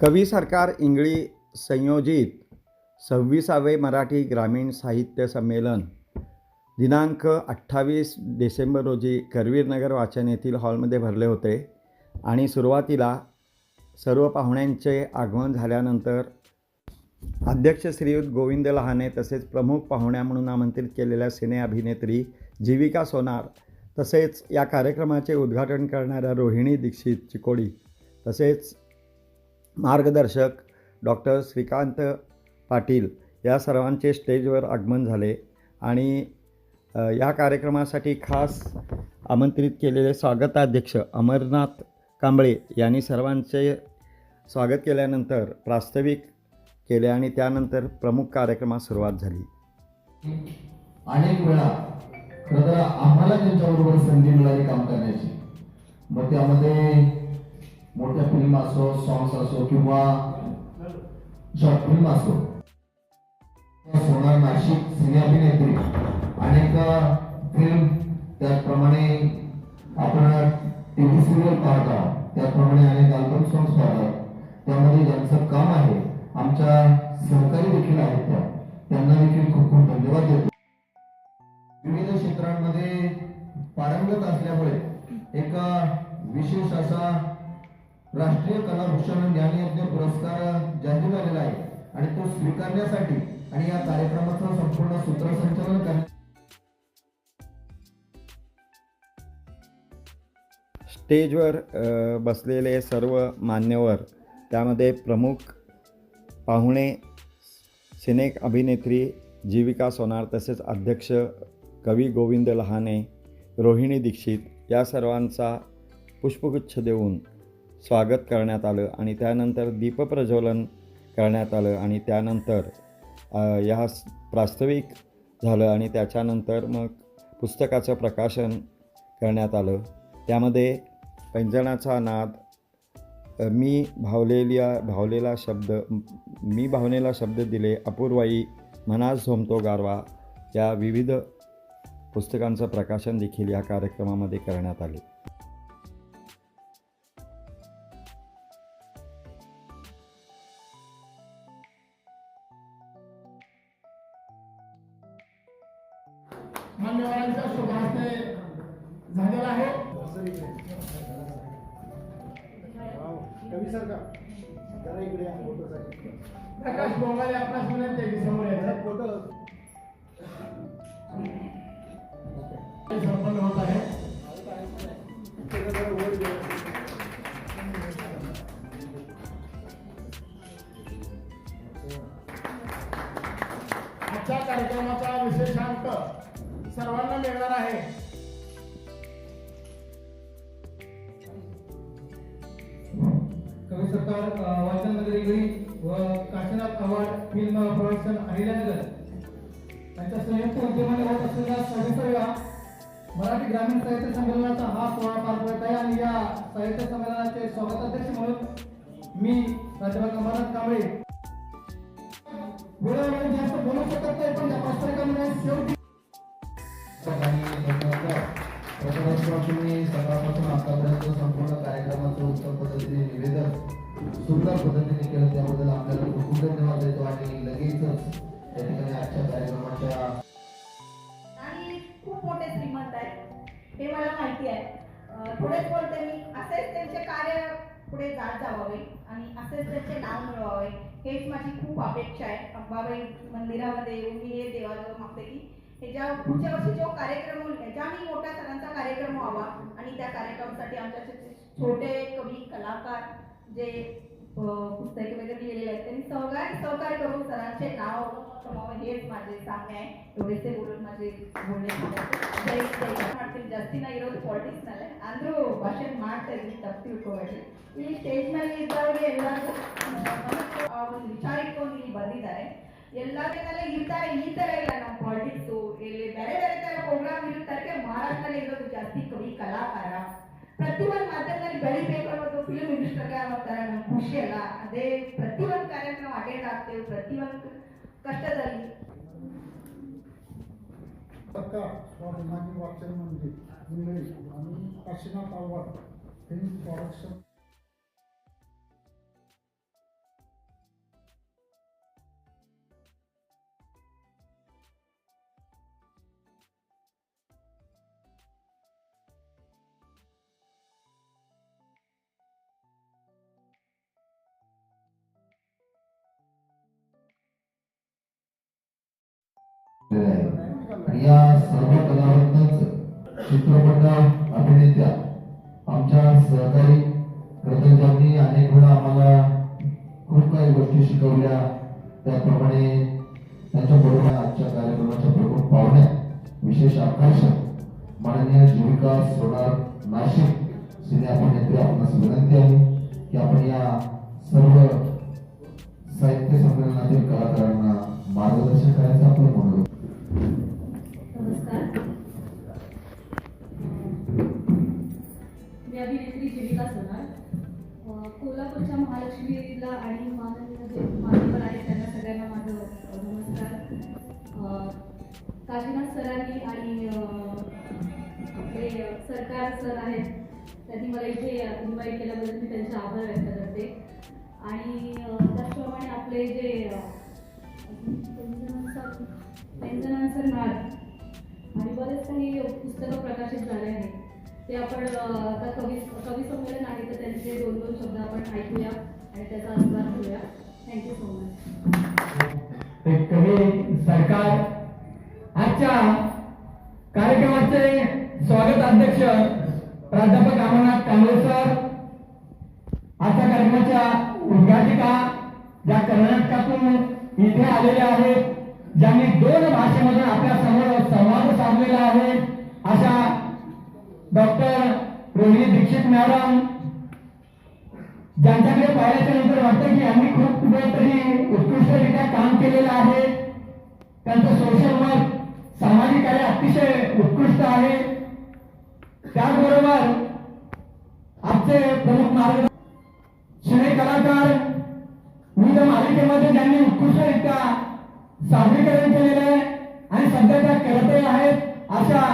कवी सरकार इंगळी संयोजित सव्वीसावे मराठी ग्रामीण साहित्य संमेलन. दिनांक अठ्ठावीस डिसेंबर रोजी करवीरनगर वाचन येथील हॉलमध्ये भरले होते आणि सुरुवातीला सर्व पाहुण्यांचे आगमन झाल्यानंतर अध्यक्ष श्रीयुत गोविंद लहाने तसेच प्रमुख पाहुण्या म्हणून आमंत्रित केलेल्या सिने अभिनेत्री जीविका सोनार तसेच या कार्यक्रमाचे उद्घाटन करणाऱ्या रोहिणी दीक्षित चिकोडी तसेच मार्गदर्शक डॉक्टर श्रीकांत पाटील या सर्वांचे स्टेजवर आगमन झाले आणि या कार्यक्रमासाठी खास आमंत्रित केलेले स्वागताध्यक्ष अमरनाथ कांबळे यांनी सर्वांचे स्वागत केल्यानंतर प्रास्ताविक केले आणि त्यानंतर प्रमुख कार्यक्रमास सुरुवात झाली. अनेक वेळा खरं तर आम्हाला त्यांच्याबरोबर संधी मिळाली काम करण्याची. मग त्यामध्ये मोठ्या फिल्म असो सॉंग्स असो किंवा शॉर्ट फिल्म असो. सोनार नाशिक सिने अभिनेत्री. अनेक फिल्म त्याचप्रमाणे आपण टी व्ही सिरियल पाहत आहोत त्याचप्रमाणे अनेक अल्बम सॉंग्स पाहत. आहोत त्यामध्ये ज्यांचं काम आहे आमच्या सहकारी देखील आहेत त्या. त्यांना देखील खूप खूप धन्यवाद देतो. विविध क्षेत्रांमध्ये पारंगत असल्यामुळे एका विशेष असा राष्ट्रीय कलाभूषण ज्ञानयज्ञ पुरस्कार जाहीर झालेला आहे आणि तो स्वीकारण्यासाठी आणि या कार्यक्रमाचं संपूर्ण सूत्रसंचालन करण्या स्टेजवर बसलेले सर्व मान्यवर त्यामध्ये प्रमुख पाहुणे सिनेक अभिनेत्री जीविका सोनार तसेच अध्यक्ष कवी गोविंद लहाने रोहिणी दीक्षित या सर्वांचा पुष्पगुच्छ देऊन स्वागत करण्यात आलं आणि त्यानंतर दीपप्रज्वलन करण्यात आलं आणि त्यानंतर या प्रास्ताविक झालं आणि त्याच्यानंतर मग पुस्तकाचं प्रकाशन करण्यात आलं. त्यामध्ये पैंजणाचा नाद मी भावलेल्या भावलेला शब्द मी भावनेला शब्द दिले अपूर्वाई मनास झोमतो गारवा या विविध पुस्तकांचं प्रकाशन देखील या कार्यक्रमामध्ये करण्यात आले. मान्यवरांच्या शुभास्ते झालेला आहे. प्रकाश बोंगाले आपणास विनंती की समोर यायचं संपन्न होत आहे. आजच्या कार्यक्रमाचा विशेषांक सर्वांना मिळणार आहे. कवी सरकार वाचन नगरी गडी व Kashinath award film production Ahilyanagar. यांच्या संयुक्त उद्यमाने होत असलेल्या सव्वीसाव्या मराठी ग्रामीण साहित्य संमेलनाचा हा सोहळा पार पडत आहे आणि या साहित्य संमेलनाचे स्वागताध्यक्ष म्हणून मी प्राध्यापक अमरनाथ कांबळे. वेळ जास्त बोलू शकत नाही पण या प्रास्ताविकामध्ये शेवटी सकाळपासून मी सकाळपासून आतापर्यंत संपूर्ण कार्यक्रमाचं उत्तम पद्धतीने निवेदन सुंदर पद्धतीने केलं. त्याबद्दल आपल्याला खूप खूप धन्यवाद देतो. आणि लगेचच या ठिकाणी आजच्या कार्यक्रमाच्या आणि खूप मोठे श्रीमंत आहेत. हे मला माहिती आहे. थोडेच बोलते मी असेच त्यांचे कार्य पुढे जात जावावे आणि असेच त्यांचे नाव मिळवावे. हेच माझी खूप अपेक्षा आहे. अंबाबाई मंदिरामध्ये येऊन मी हे देवाजवळ मागते की ह्याच्या पुढच्या वर्षी जो कार्यक्रम होईल ह्याच्याही मोठ्या सणांचा कार्यक्रम व्हावा आणि त्या कार्यक्रमासाठी आमच्या जे छोटे कवी कलाकार जे अं, पुस्तके वगैरे लिहिलेले आहेत त्यांनी सहकार्य सहकार्य करून सरांचे नाव कमावं हेच माझे सामने आहे ಎವರಿಸೇ ಊರಲ್ಲಿ ಮಾಜಿ ಒಳ್ಳೆ ಜೈ ಜೈ ಮಾಡ್ತೀನಿ ಜಾಸ್ತಿ ನಾ ಇರೋದು ಪಾಲಿಟಿಕ್ಸ್ ನಲ್ಲೇ ಅಂದ್ರೂ ಭಾಷಣ ಮಾಡ್ತಾ ಇದ್ದೀನಿ ತಪ್ಪು ತಿಳ್ಕೊಬೇಡ್ರಿ ಇಲ್ಲಿ ಸ್ಟೇಜ್ ಮೇಲೆ ಇದ್ದವ್ರಿಗೆ ಎಲ್ಲರಿಗೂ ಆ ಒಂದು ವಿಚಾರ ಇಟ್ಕೊಂಡು ಇಲ್ಲಿ ಬಂದಿದ್ದಾರೆ ಎಲ್ಲದಕ್ಕೆಲ್ಲ ಇರ್ತಾರೆ ಈ ತರ ಇಲ್ಲ ನಮ್ಮ ಪಾಲಿಟಿಕ್ಸು ಇಲ್ಲಿ ಬೇರೆ ಬೇರೆ ತರ ಪ್ರೋಗ್ರಾಮ್ ಇರುತ್ತಾರೆ ಮಹಾರಾಷ್ಟ್ರದಲ್ಲಿ ಇರೋದು ಜಾಸ್ತಿ ಕವಿ ಕಲಾಕಾರ ಪ್ರತಿ ಒಂದು ಮಾಧ್ಯಮದಲ್ಲಿ ಬೆಳಿಬೇಕು ಅನ್ನೋದು ಫಿಲ್ಮ್ ಇಂಡಸ್ಟ್ರಿಗೆ ಮಾಡ್ತಾರೆ ನಮ್ಗೆ ಖುಷಿ ಅಲ್ಲ ಅದೇ ಪ್ರತಿಯೊಂದು ಕಾರ್ಯಕ್ಕೆ ನಾವು ಅಟೆಂಡ್ ಆಗ್ತೇವೆ ಪ್ರತಿಯೊಂದು ಕಷ್ಟದಲ್ಲಿ ಮಾನ್ಯ ಪ್ರೊಡಕ್ಷನ್ आहे. आणि या सर्व कलावंतांच चित्रपटा अभिनेत्या आमच्या सहकारी खरं अनेक वेळा आम्हाला खूप काही गोष्टी शिकवल्या. त्याप्रमाणे त्यांच्याबरोबर आजच्या कार्यक्रमाच्या प्रमुख पाहुण्या विशेष आकर्षक माननीय जीविका सोनार नाशिक सिने अभिनेत्री आपणास विनंती आहे की आपण या सर्व साहित्य संमेलनातील कलाकार सरकार सर आहेत त्यांनी मला इथे इन्व्हाइट केल्याबद्दल मी त्यांचे आभार व्यक्त करते. आणि त्याचप्रमाणे आपले जे अ, पेंजनांचा आणि बरेच काही पुस्तकं प्रकाशित झाले आहेत. ते आपण आता कवी कवी संमेलन आहे तर त्यांचे दोन दोन शब्द आपण ऐकूया आणि त्याचा आस्वाद घेऊया. थँक्यू सो मच कवी सरकार आजच्या कार्यक्रमाचे स्वागत अध्यक्ष प्राध्यापक अमरनाथ कांबळे सर आजच्या कार्यक्रमाच्या उद्घाटिका ज्या कर्नाटकातून इथे आलेल्या आहेत ज्यांनी दोन भाषेमधून आपल्यासमोर संवाद साधलेला आहे अशा डॉक्टर रोहिणी दीक्षित मॅडम ज्यांच्याकडे पाहिल्याच्या नंतर वाटतं की यांनी खूप कुठेतरी उत्कृष्टरित्या काम केलेलं आहे. त्यांचं सोशल वर्क सामाजिक कार्य अतिशय उत्कृष्ट आहे. त्याचबरोबर आजचे प्रमुख मार्ग सिने कलाकार विविध मालिकेमध्ये ज्यांनी उत्कृष्टरित्या सादरीकरण केलेलं आहे आणि सध्या त्या करतही आहेत अशा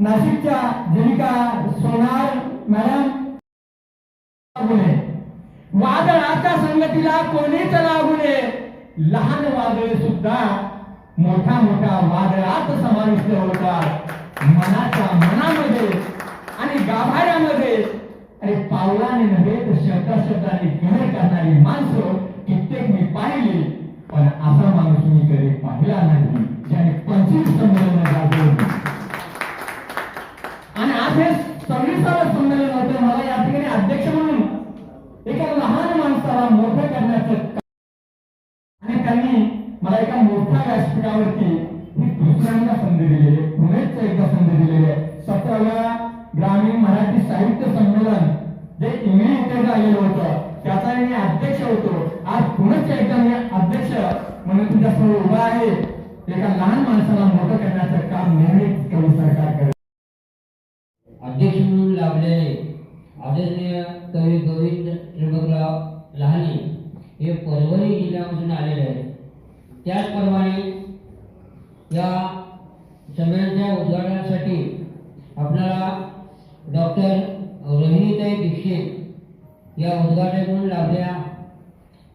नाशिकच्या जीविका सोनार मॅडम. लागू नये वादळाच्या संगतीला कोणीच लागू नये. लहान वादळ सुद्धा मोठ्या मोठ्या वादळात समाविष्ट होतात. मनाच्या मनामध्ये आणि गाभाऱ्यामध्ये. आणि पावलाने नव्हे तर शब्दा शब्दाने घर करणारी माणसं कित्येक मी पाहिली पण असा माणूस मी कधी पाहिला नाही ज्याने पंचवीस संमेलन गाजवली. आणि आज हे सव्वीसावं संमेलन होतं मला या ठिकाणी अध्यक्ष म्हणून एका लहान माणसाला मोठं करण्याचं आणि त्यांनी मला एका मोठ्या व्यासपीठावरती दुसऱ्यांदा संधी दिलेली आहे पुणेच एकदा संधी दिलेली आहे. सतराव्या ग्रामीण मराठी साहित्य संमेलन जे इंग्लिश इथे झालेलं होतं त्याचा मी अध्यक्ष होतो. आज पुणेच एकदा मी अध्यक्ष म्हणून तुमच्यासमोर उभा आहे. एका लहान माणसाला मोठं करण्याचं काम नेहमीच कवी सरकार करत अध्यक्ष म्हणून लाभलेले आदरणीय कवी गोविंद त्रिभकराव लहाने हे परभणी जिल्ह्यामधून आलेले आहेत. त्याचप्रमाणे या संमेलनाच्या उद्घाटनासाठी आपल्याला डॉक्टर रोहिणीताई दीक्षित या उद्घाटक म्हणून लाभल्या.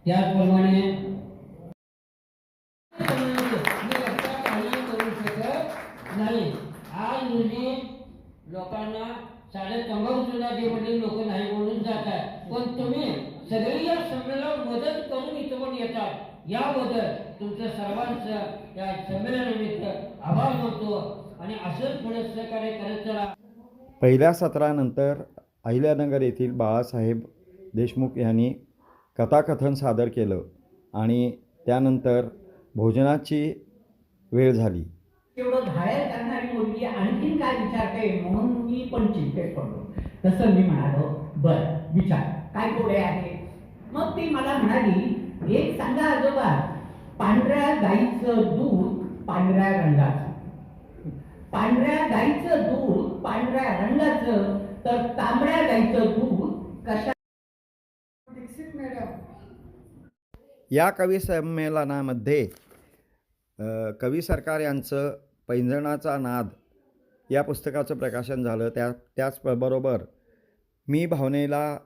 त्याचप्रमाणे नाही आज मुली लोकांना साधे तंबाखू सुद्धा जे म्हणजे लोक नाही म्हणून जातात. पण तुम्ही सगळी या संमेलनावर मदत करून इथं पण येतात. याबद्दल तुमचं सर्वांचं या संमेलनानिमित्त आभार मानतो आणि असंच पुढे सहकार्य करत चला. पहिल्या सत्रानंतर अहिल्यानगर येथील बाळासाहेब देशमुख यांनी कथाकथन सादर केलं आणि त्यानंतर भोजनाची वेळ झाली. तेवढं घायल करणारी मुलगी आणखीन काय विचारते म्हणून मी पण चिंतेत पडलो. तसं मी म्हणालो बर विचार काय गोडे आहे? मग ती मला म्हणाली एक सांगा आजोबा पांढऱ्या गाईचं दूध पांढऱ्या रंगाचं. पांढऱ्या गाईचं दूध पांढऱ्या रंगाचं तर तांबड्या गाईचं दूध कशा या कवी संमेलनामध्ये कवी सरकार यांचं पैंजणाचा नाद या पुस्तकाचं प्रकाशन झालं. त्या त्याचबरोबर मी भावनेला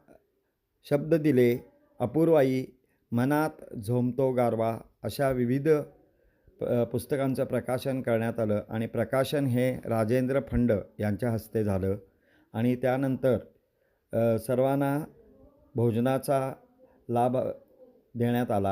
शब्द दिले अपूर्वाई मनात झोमतो गारवा अशा विविध प- पुस्तकांचं प्रकाशन करण्यात आलं आणि प्रकाशन हे राजेंद्र फंड यांच्या हस्ते झालं. आणि त्यानंतर सर्वांना भोजनाचा लाभ देण्यात आला.